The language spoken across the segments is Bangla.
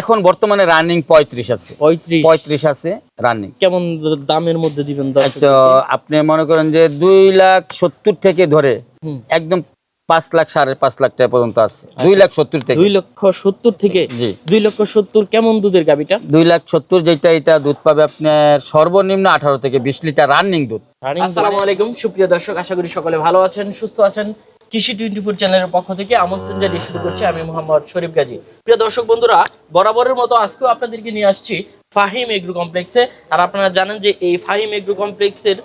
এখন বর্তমানে রানিং পঁয়ত্রিশ আছে। পঁয়ত্রিশ? আছে রানিং কেমন দামের মধ্যে দিবেন তো আপনি মনে করেন যে দুই লাখ সত্তর থেকে ধরে একদম পাঁচ লাখ সাড়ে পাঁচ লাখ টাকা পর্যন্ত আছে। দুই লাখ সত্তর থেকে। দুই লক্ষ সত্তর থেকে? জি। দুই লক্ষ সত্তর কেমন দুধের গাবিটা দুই লাখ সত্তর যেটা এটা দুধ পাবে আপনার সর্বনিম্ন আঠারো থেকে বিশ লিটার রানিং দুধ। আসসালামু আলাইকুম সুপ্রিয় দর্শক আশা করি সকলে ভালো আছেন সুস্থ আছেন। কৃষি টোয়েন্টি ফোর চ্যানেলের পক্ষ থেকে আমন্ত্রণ জানিয়ে শুরু করছি আমি মোহাম্মদ শরীফ গাজী। প্রিয় দর্শক বন্ধুরা, বরাবরের মতো আজকেও আপনাদেরকে নিয়ে আসছি ফাহিম এগ্রো কমপ্লেক্সে। আর আপনারা জানেন যে এই ফাহিম এগ্রো কমপ্লেক্সের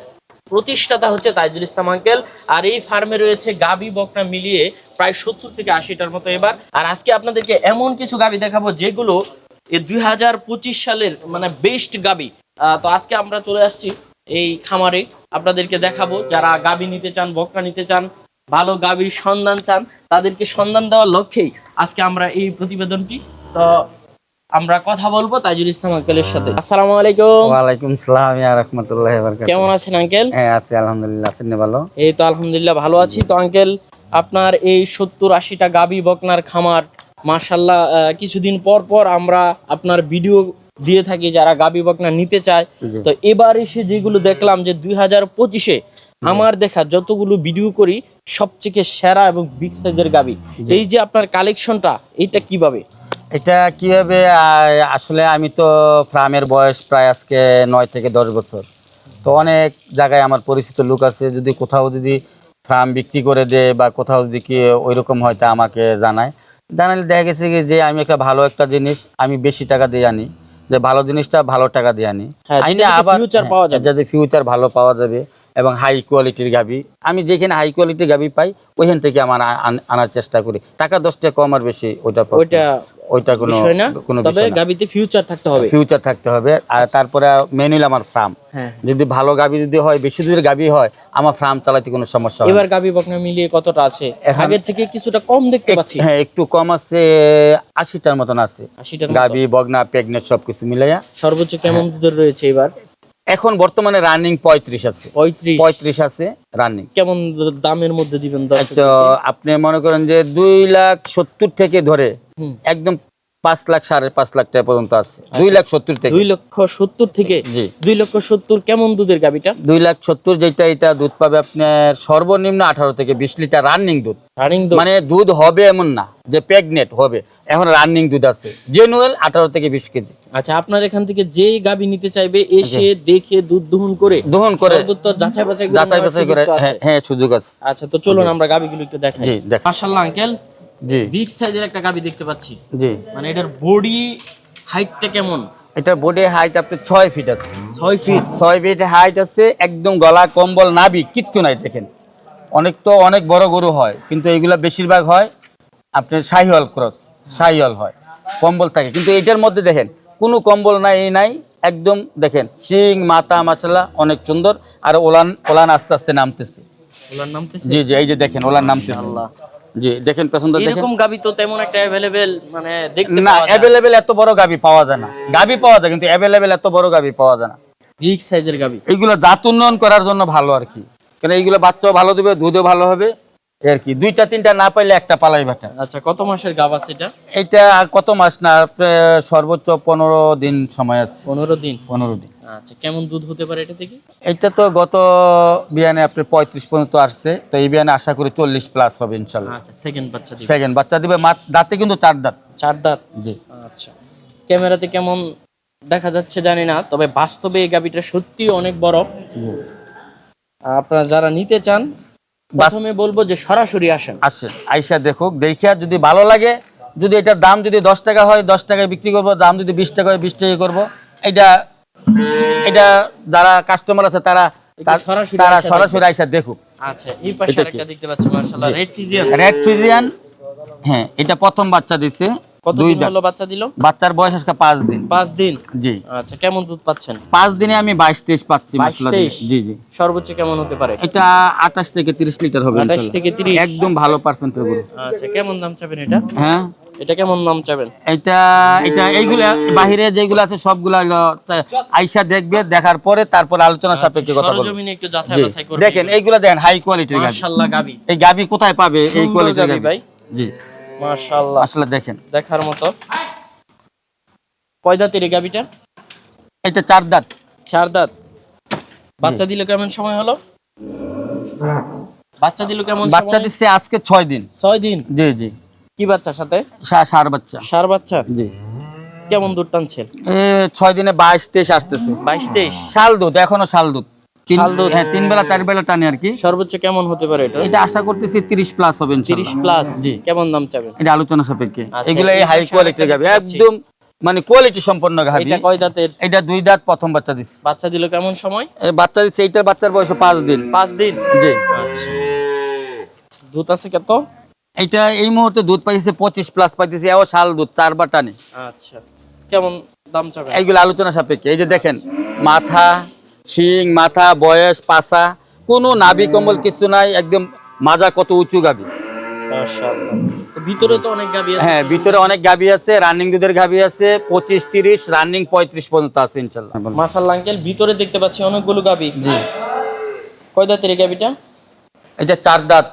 প্রতিষ্ঠাতা হচ্ছে তাইজুল ইসলাম আঙ্কেল। আর এই ফার্মে রয়েছে গাবি বকনা মিলিয়ে প্রায় সত্তর থেকে আশিটার মতো এবার। আর আজকে আপনাদেরকে এমন কিছু গাবি দেখাবো যেগুলো দুই হাজার পঁচিশ সালের মানে বেস্ট গাবি। তো আজকে আমরা চলে আসছি এই খামারে। আপনাদেরকে দেখাবো যারা গাবি নিতে চান, বকনা নিতে চান ভালো গাভীর সন্ধান চান তাদেরকে সন্ধান দেওয়ার লক্ষ্যেই আজকে আমরা এই প্রতিবেদনটি তো আমরা কথা বলব তাইজুল ইসলাম আঙ্কেলের সাথে। আসসালামু আলাইকুম। ওয়ালাইকুম সালাম ইয়া রহমতুল্লাহ কেমন আছেন আঙ্কেল? হ্যাঁ আছি আলহামদুলিল্লাহ আছেন ভালো? এই তো আলহামদুলিল্লাহ ভালো আছি। তো আঙ্কেল আপনার এই সত্তর আশিটা গাবি বকনার খামার মার্শাল্লাহ কিছুদিন পর পর আমরা আপনার ভিডিও দিয়ে থাকি যারা গাবি বকনা নিতে চায়। তো এবার এসে যেগুলো দেখলাম যে দুই হাজার পঁচিশে আমার দেখা যতগুলো ভিডিও করি সবথেকে সেরা এবং বিগ সাইজের গাবি। এই যে আপনার কালেকশনটা এটা কীভাবে? এটা কীভাবে আসলে আমি তো ফার্মের বয়স প্রায় আজকে নয় থেকে দশ বছর। তো অনেক জায়গায় আমার পরিচিত লোক আছে যদি কোথাও যদি ফার্ম বিক্রি করে দেয় বা কোথাও যদি কি ওই রকম হয়তো আমাকে জানায়। জানালে দেখা গেছে কি যে আমি একটা ভালো একটা জিনিস আমি বেশি টাকা দিয়ে আনি। যে ভালো জিনিসটা ভালো টাকা দিয়ে আনি। হ্যাঁ, আবার future পাওয়া যাবে। যাতে ফিউচার ভালো পাওয়া যাবে। এবং হাই কোয়ালিটির গাবি আমি যেখানে হাই কোয়ালিটির গাবি পাই ওইখান থেকে আমার আনার চেষ্টা করি। টাকা দশ টাকা কম আর বেশি ওইটা ওইটা ওইটা কোনো কোনো তবে গাবিতে ফিউচার থাকতে হবে। ফিউচার থাকতে হবে। আর তারপরে মেন হইল আমার ফার্ম হ্যাঁ। যদি ভালো গাবি যদি হয় বেশি দূরের গাবি হয় আমার ফার্ম চালাতে কোনো সমস্যা এবার গাবি বকনা মিলিয়ে কতটা আছে? আগের থেকে কিছুটা কম দেখতে পাচ্ছি। হ্যাঁ একটু কম আছে আশিটার মতন আছে। আশিটার গাবি বগনা প্রেগনেন্ট সবকিছু মিলাইয়া। সর্বোচ্চ কেমন দূর রয়েছে এবার? এখন বর্তমানে রানিং পঁয়ত্রিশ আছে। পঁয়ত্রিশ? আছে রানিং কেমন দামের মধ্যে দিবেন আপনি মনে করেন যে দুই লাখ সত্তর থেকে ধরে একদম পাঁচ লাখ সাড়ে পাঁচ লাখ টাকা পর্যন্ত আছে। দুই লাখ সত্তর থেকে। দুই লক্ষ সত্তর থেকে? জি। দুই লক্ষ সত্তর কেমন দুধের গাবিটা দুই লাখ সত্তর যেটা এটা দুধ পাবে আপনার সর্বনিম্ন আঠারো থেকে বিশ লিটার রানিং দুধ। রানিং মানে দুধ হবে এমন না যে প্রেগনেন্ট হবে। এখন রানিং দুধ আছে। জেনুয়েল আঠারো থেকে বিশ কেজি। আচ্ছা আপনার এখান থেকে যেই গাবি নিতে চাইবে এসে দেখে দুধ দহন করে দহন করে। যাচাই বাছাই করে যাচাই বাছাই। হ্যাঁ হ্যাঁ সুযোগ আছে। আচ্ছা তো চলুন আমরা গাবিগুলো একটু দেখাই। জি দেখ। মাশাআল্লাহ আঙ্কেল। জি। বিগ সাইজের একটা গাবি দেখতে পাচ্ছি। জি। মানে এটার বডি হাইটটা কেমন? এটা বডি হাইট আপনার ছয় ফিট আছে। ছয় ফিট ছয় ফিট হাইট আছে একদম গলা কম্বল নাবি কিচ্ছু নাই দেখেন। অনেক তো অনেক বড় গরু হয় কিন্তু এইগুলা বেশিরভাগ হয় আপনার শাহিওয়াল ক্রস শাহিওয়াল হয় কম্বল থাকে। কিন্তু এটার মধ্যে দেখেন কোনো কম্বল নাই এই নাই একদম দেখেন শিং মাথা মাছলা অনেক সুন্দর। আর ওলান ওলান আস্তে আস্তে নামতেছে। ওলার নাম তো জি জি এই যে দেখেন ওলান নামতেছে। আল্লাহ জি দেখেন পেছনটা দেখেন। এরকম গাবি তো তেমন একটা মানে দেখতে না এত বড় গাবি পাওয়া যায় না। গাবি পাওয়া যায় কিন্তু এত বড় গাবি পাওয়া যায় না। বিগ সাইজের গাবি। এইগুলো জাত উন্নয়ন করার জন্য ভালো আর কি। কারণ এইগুলো বাচ্চাও ভালো দিবে দুধও ভালো হবে আর কি। দুইটা তিনটা না পাইলে একটা পালাই বাটা। আচ্ছা কত মাসের গাব আছে এটা? এইটা কত মাস না সর্বোচ্চ পনেরো দিন সময় আছে। পনেরো দিন। পনেরো দিন। আচ্ছা কেমন দুধ হতে পারে এটা থেকে এইটা তো গত বিয়ানে আপনার পঁয়ত্রিশ পর্যন্ত আসছে তো এই বিয়ানে আশা করি চল্লিশ প্লাস হবে ইনশাল্লাহ। আচ্ছা সেকেন্ড বাচ্চা দিবে। সেকেন্ড বাচ্চা দিবে দাঁতে কিন্তু চার দাঁত। চার দাঁত? জি। আচ্ছা ক্যামেরাতে কেমন দেখা যাচ্ছে জানি না তবে বাস্তবে এই গাবিটা সত্যি অনেক বড়। আপনারা যারা নিতে চান প্রথমে বলব যে সরাসরি আসেন। আসেন আইসা দেখুক দেখিয়া যদি ভালো লাগে যদি এটার দাম যদি দশ টাকা হয় দশ টাকায় বিক্রি করব দাম যদি বিশ টাকা হয় বিশ টাকা করব এটা এটা যারা কাস্টমার আছে তারা তারা সরাসরি আইসা দেখুক। আচ্ছা এই পাশে আরেকটা দেখতে পাচ্ছি মার্শাল্লাহ রেড ফিজিয়ান রেড ফ্রিজিয়ান হ্যাঁ এটা প্রথম বাচ্চা দিছে। দুই দিন হলো বাচ্চা দিল? বাচ্চার বয়স আজকে পাঁচ দিন। পাঁচ দিন? জি। আচ্ছা কেমন দুধ পাচ্ছেন? পাঁচ দিনে আমি বাইশ তেইশ পাচ্ছি 22, মশলা দিয়ে। 23? জি জি। সর্বোচ্চ কেমন হতে পারে? এটা আঠাশ থেকে তিরিশ লিটার হবে 28 থেকে 30? একদম ভালো পার্সেন্টের গরু। আচ্ছা কেমন দাম চাবেন এটা? হ্যাঁ? এটা কেমন দাম চাবেন? এটা এটা এইগুলা বাহিরে যেগুলো আছে সবগুলা হলো আইসা দেখবে দেখার পরে তারপর আলোচনা সাপেক্ষে কথা বলবে। সরজমিনে একটু যাচাই বাছাই করবেন দেখেন এইগুলা দেখেন হাই কোয়ালিটির গাবি। মাশাআল্লাহ গাবি। এই গাবি কোথায় পাবে? এই কোয়ালিটির গাবি ভাই। জি। মাশাআল্লাহ। আসলে দেখেন। দেখার মতো। কয় দাঁতের এই গাবিটা? এটা চার দাঁত। চার দাঁত। বাচ্চা দিলে কেমন সময় হলো? বাচ্চা দিল কেমন বাচ্চা? দিচ্ছে আজকে ছয় দিন। ছয় দিন? জি জি। কি বাচ্চা সাথে? সার বাচ্চা। সার বাচ্চা? জি। কেমন দুধ টানছে ছয় দিনে বাইশ তেইশ আসতেছে। বাইশ তেইশ? শাল দুধ এখনও শাল দুধ। তিন। হ্যাঁ তিন বেলা চার বেলা টানে আর কি। সর্বোচ্চ কেমন হতে পারে এটা? এটা আশা করতেছি তিরিশ প্লাস হবে ইনশাল্লাহ। তিরিশ প্লাস জি। কেমন দাম চাবেন? এটা আলোচনা সাপেক্ষে। আচ্ছা, এগুলো এই এটা হাই কোয়ালিটির গাবি। একদম মানে কোয়ালিটি সম্পন্ন গাবি। এটা কয় দাঁতের? এটা দুই দাঁত প্রথম বাচ্চা দিচ্ছে বাচ্চা দিল কেমন সময়? বাচ্চা দিচ্ছে এইটার বাচ্চার বয়স পাঁচ দিন। পাঁচ দিন? জি। আচ্ছা। দুধ আছে কত? এইটা এই মুহূর্তে দুধ পাইছে পঁচিশ প্লাস পাইতেছে এও শাল দুধ চারবার টানে। আচ্ছা কেমন দাম চাবেন এইগুলো আলোচনা সাপেক্ষে। এই যে দেখেন মাথা শিং মাথা বয়স পাছা কোনো নাভি কম্বল কিছু নাই একদম মাজা কত উঁচু গাবি ভিতরে তো অনেক গাবি আছে। হ্যাঁ ভিতরে অনেক গাবি আছে রানিং দুধের গাবি আছে পঁচিশ তিরিশ রানিং পঁয়ত্রিশ পর্যন্ত আছে ইনশাল্লাহ মাশাআল্লাহ আঙ্কেল ভিতরে দেখতে পাচ্ছি অনেকগুলো গাবি জি। কয় দাঁতের গাবিটা এটা চার দাঁত।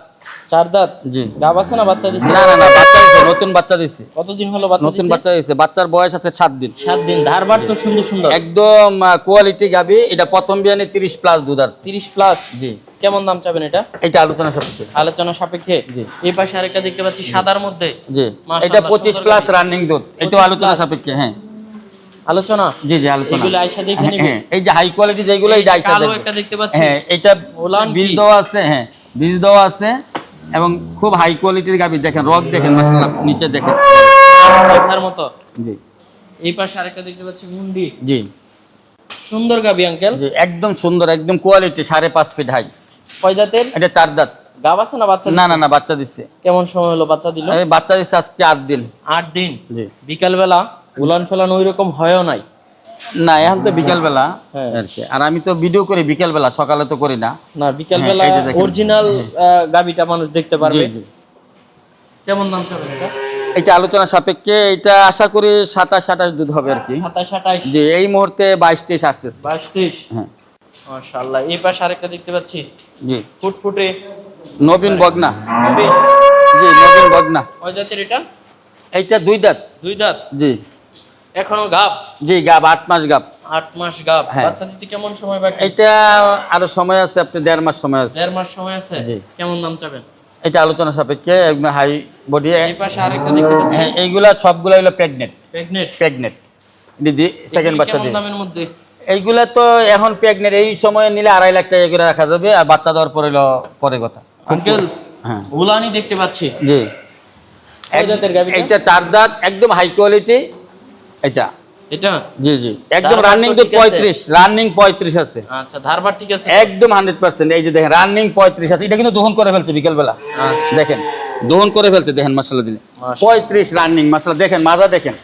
চার দাঁত? জি। গাব আছে না বাচ্চা দিছে? না না না বাচ্চা দিছে নতুন বাচ্চা দিছে। কতদিন হলো বাচ্চা নতুন বাচ্চা দিছে বাচ্চার বয়স আছে সাত দিন। সাত দিন ধারবার তো সুন্দর সুন্দর। একদম কোয়ালিটি গাবি এটা প্রথম বিয়ানে তিরিশ প্লাস দুধ আসছে। তিরিশ প্লাস জি। কেমন দাম চাবেন এটা? এটা আলোচনা সাপেক্ষে। আলোচনা সাপেক্ষে? জি। এই পাশে আরেকটা দেখতে পাচ্ছি সাদার মধ্যে? জি। এটা পঁচিশ সুন্দর প্লাস রানিং দুধ। এটা আলোচনা সাপেক্ষে হ্যাঁ। আলোচনা? জি জি আলোচনা। এগুলো আয়সা দেখে হ্যাঁ, হ্যাঁ এই যে হাই কোয়ালিটি যেগুলো এটা আইসা কালো একটা দেখতে পাচ্ছি। হ্যাঁ এটা বীজ দেওয়া আছে হ্যাঁ। বীজ দেওয়া আছে এবং খুব হাই কোয়ালিটির গাবি দেখেন রক দেখেন মাসাল্লাহ নিচে দেখেন। দেখার মতো? জি। এই পাশে আরেকটা দেখতে পাচ্ছি মুন্ডি। জি। সুন্দর গাবি আঙ্কেল জি একদম সুন্দর একদম কোয়ালিটি সাড়ে পাঁচ ফিট হাই কয় দাঁতের? এটা চার দাঁত। গাব আছে না বাচ্চা না না না বাচ্চা দিচ্ছে কেমন সময় হলো বাচ্চা দিল? বাচ্চা দিচ্ছে আজকে আট দিন। আট দিন? জি। বিকাল বেলা উলান ফেলান ওই রকম হয়ও নাই। না এখন তো বিকেল বেলা হ্যাঁ। আর কি। আর আমি তো ভিডিও করি বিকেল বেলা সকালে তো করি না। না বিকাল হ্যাঁ, বেলা এই যে দেখেন। অরিজিনাল গাবিটা মানুষ দেখতে পারবে। কেমন দাম চাবেন এটা? এটা আলোচনা সাপেক্ষে এটা আশা করি সাতাশ আঠাশ দুধ হবে আর কি। সাতাশ আঠাইশ যে এই মুহূর্তে বাইশ তেইশ আসতেছে। বাইশ তেইশ? হ্যাঁ। মাশাআল্লাহ এই পাশে আরেকটা দেখতে পাচ্ছি। জি। ফুটফুটে। নবীন বগনা। হবে জি নবীন বগনা। কয় জাতের এটা? এইটা দুই দাঁত। দুই দাঁত? জি। এখনও গাব? জি গাব আট মাস গাব। আট মাস গাব। হ্যাঁ। বাচ্চা দিতে কেমন সময় বাকি? এটা আরও সময় আছে আপনি দেড় মাস সময় আছে। দেড় মাস সময় আছে? জি। কেমন দাম চাবেন? এটা আলোচনা সাপেক্ষে একদম হাই বডি এই পাশে আরেকটা দেখতে পাচ্ছি। হ্যাঁ এইগুলা সবগুলা হলো প্রেগনেন্ট প্রেগনেন্ট প্রেগনেন্ট দিদি সেকেন্ড বাচ্চা দামের মধ্যে? এইগুলা তো এখন প্রেগনেন্ট এই সময়ে নিলে আড়াই লাখ টাকা করে রাখা যাবে আর বাচ্চা দেওয়ার পরে হলো পরে কথা। আঙ্কেল হ্যাঁ। উলানি দেখতে পাচ্ছি। জি? এইটা চার দাঁত একদম হাই কোয়ালিটি এটা। এটা? জি জি। একদম রানিং তো তো ঠিক আছে? পঁয়ত্রিশ রানিং পঁয়ত্রিশ আছে। আচ্ছা ধারবার ঠিক আছে? একদম হান্ড্রেড পার্সেন্ট এই যে দেখেন রানিং পঁয়ত্রিশ আছে। এটা কিন্তু দহন করে ফেলছে বিকেলবেলা। আচ্ছা। দেখেন দহন করে ফেলছে দেখেন মশলা দিলে। মাশাআল্লাহ। পঁয়ত্রিশ রানিং মশলা দেখেন মাজা দেখেন।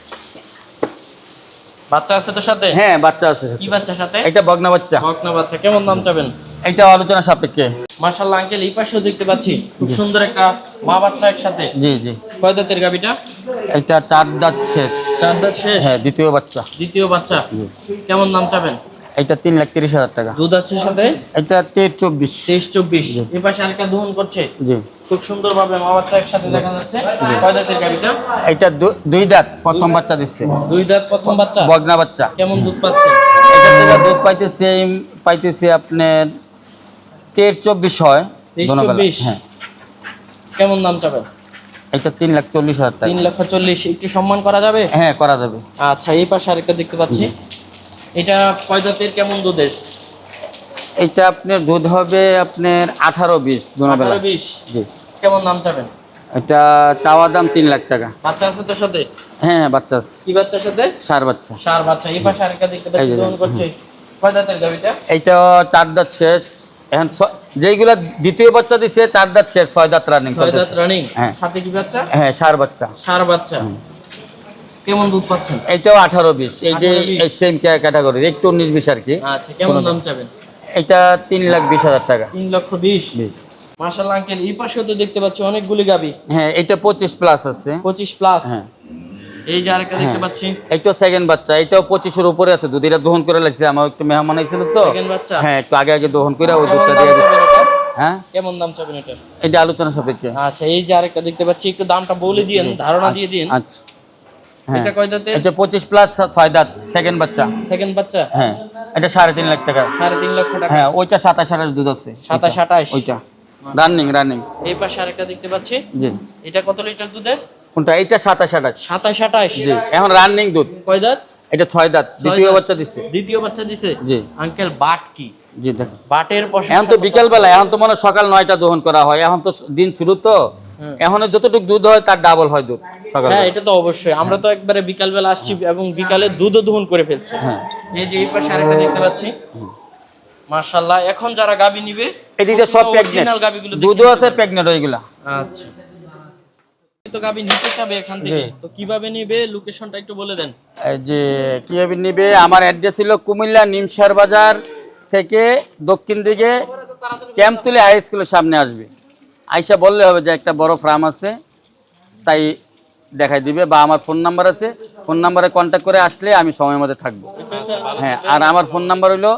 বাচ্চা আছে তো সাথে? হ্যাঁ বাচ্চা আছে কি বাচ্চা সাথে? এটা বগনা বাচ্চা। বকনা বাচ্চা। কেমন দাম চাবেন? এটা আলোচনা সাপেক্ষে। মার্শাল্লাহ আঙ্কেল এই পাশেও দেখতে পাচ্ছি। খুব সুন্দর একটা মা বাচ্চা একসাথে। জি জি। কয় দাঁতের গাবিটা এটা চার দাঁত শেষ। চার দাঁত শেষ? হ্যাঁ দ্বিতীয় বাচ্চা। দ্বিতীয় বাচ্চা? কেমন দাম চাবেন? এটা তিন লাখ তিরিশ হাজার টাকা। দুধ আছে সাথে? এটা তের চব্বিশ। তেইশ চব্বিশ। এই পাশে আরেকটা দহন করছে? জি। খুব সুন্দর ভাবে মা বাচ্চা একসাথে দেখা যাচ্ছে। কয় দাঁতের গাবিটা এটা দুই দাঁত প্রথম বাচ্চা দিচ্ছে। দুই দাঁত প্রথম বাচ্চা? বগনা বাচ্চা। কেমন দুধ পাচ্ছে? এটা থেকে দুধ পাইতেছে পাইতেছে আপনার তের চব্বিশ হয়। তেইশ চব্বিশ। হ্যাঁ। কেমন দাম চাবেন? এটা তিন লাখ চল্লিশ হাজার টাকা। তিন লক্ষ চল্লিশ একটু সম্মান করা যাবে? হ্যাঁ করা যাবে। আচ্ছা এই পাশে আরেকটা দেখতে পাচ্ছি। এটা কয় জাতের কেমন দুধের? এটা আপনার দুধ হবে আপনার আঠারো বিশ দোনোবেলা বিশ? জি। কেমন দাম চাবেন? এটা চাওয়া দাম তিন লাখ টাকা। বাচ্চা আছে তোর সাথে? হ্যাঁ হ্যাঁ বাচ্চা আছে। কি বাচ্চার সাথে? সার বাচ্চা। সার বাচ্চা। এই পাশে আরেকটা দেখতে পাচ্ছি করছে। কয় দাঁতের গাবিটা এইটা চার দাঁত শেষ। এখন যেইগুলা দ্বিতীয় বাচ্চা দিচ্ছে চার দাঁত শেষ ছয় দাঁত রানিং ছয় দাঁত রানিং হ্যাঁ। সাথে কি বাচ্চা? হ্যাঁ সার বাচ্চা। সার বাচ্চা। কেমন দুধ পাচ্ছেন? এটাও আঠারো বিশ। এই যে 18 এই সেম একটু উনিশ বিশ আর কি। আচ্ছা কেমন দাম চাবেন? এটা তিন লাখ বিশ হাজার টাকা। তিন লক্ষ বিশ? বিশ। মার্শাল্লাহ আঙ্কেল এই পাশেও তো দেখতে পাচ্ছি অনেকগুলি গাবি। হ্যাঁ এটা পঁচিশ প্লাস আছে। পঁচিশ প্লাস হ্যাঁ। এই যে আরেকটা দেখতে হ্যাঁ। পাচ্ছি। এইটাও সেকেন্ড বাচ্চা এটাও পঁচিশের উপরে আছে দুধ এটা দহন করে লাগছে আমার একটু মেহমান আইছিল তো। বাচ্চা? হ্যাঁ একটু আগে আগে দহন করে ওই দুধটা দিয়ে দিচ্ছি। হ্যাঁ? কেমন দাম চাবেন এটা? এটা আলোচনা সাপেক্ষে। আচ্ছা এই যে আরেকটা দেখতে পাচ্ছি একটু দামটা বলে দিয়েন ধারণা দিয়ে দিন। আচ্ছা। হ্যাঁ। এটা কয় দাঁতে এটা পঁচিশ প্লাস ছয় দাঁত সেকেন্ড বাচ্চা। সেকেন্ড বাচ্চা? হ্যাঁ। এটা সাড়ে তিন লাখ টাকা। সাড়ে তিন লক্ষ টাকা। হ্যাঁ ওইটা সাতাশ আঠাশ দুধ আছে। সাতাশ আঠাশ? ওইটা। রানিং রানিং এই পাশে আরেকটা দেখতে পাচ্ছি। জি। এটা কত লিটার দুধের? কোনটা? এইটা সাতাশ আঠাশ। সাতাশ আঠাশ। জি। এখন রানিং দুধ। কয় দাঁত? এটা ছয় দাঁত। দ্বিতীয় বাচ্চা দিচ্ছে দ্বিতীয় বাচ্চা দিছে? জি। আঙ্কেল বাট কি? জি দেখেন বাটের এখন তো বিকেল বেলা এখন তো মনে সকাল নয়টা দহন করা হয়। এখন তো দিন শুরু তো। এখন যতটুকু দুধ হয় তার ডাবল হয় দুধ সকাল হ্যাঁ এটা তো অবশ্যই। আমরা তো একবারে বিকাল বেলা আসছি এবং বিকালে দুধও দহন করে ফেলছি। হ্যাঁ। এই যে এই পাশে আরেকটা দেখতে পাচ্ছি। মার্শাল্লাহ এখন যারা গাবি নিবে এদিকে সব গাবিগুলো দুধও আছে প্রেগনেন্ট ওইগুলা। আচ্ছা। তো গাবি নিতে চাবে এখান থেকে। তো কীভাবে নেবে? লোকেশনটা একটু বলে দেন। যে কীভাবে নিবে? আমার অ্যাড্রেস ছিল কুমিল্লা নিমসার বাজার থেকে দক্ষিণ দিকে ক্যাম্পতুলি হাই স্কুলের সামনে আসবে। আইসা বললে হবে যে একটা বড় ফার্ম আছে তাই দেখাই দিবে বা আমার ফোন নাম্বার আছে। ফোন নাম্বারে কন্ট্যাক্ট করে আসলে আমি সময় মতো থাকব। হ্যাঁ আর আমার ফোন নাম্বার হলো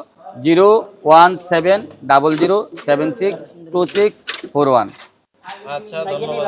zero one seven double zero seven six two six four one. আচ্ছা ধন্যবাদ।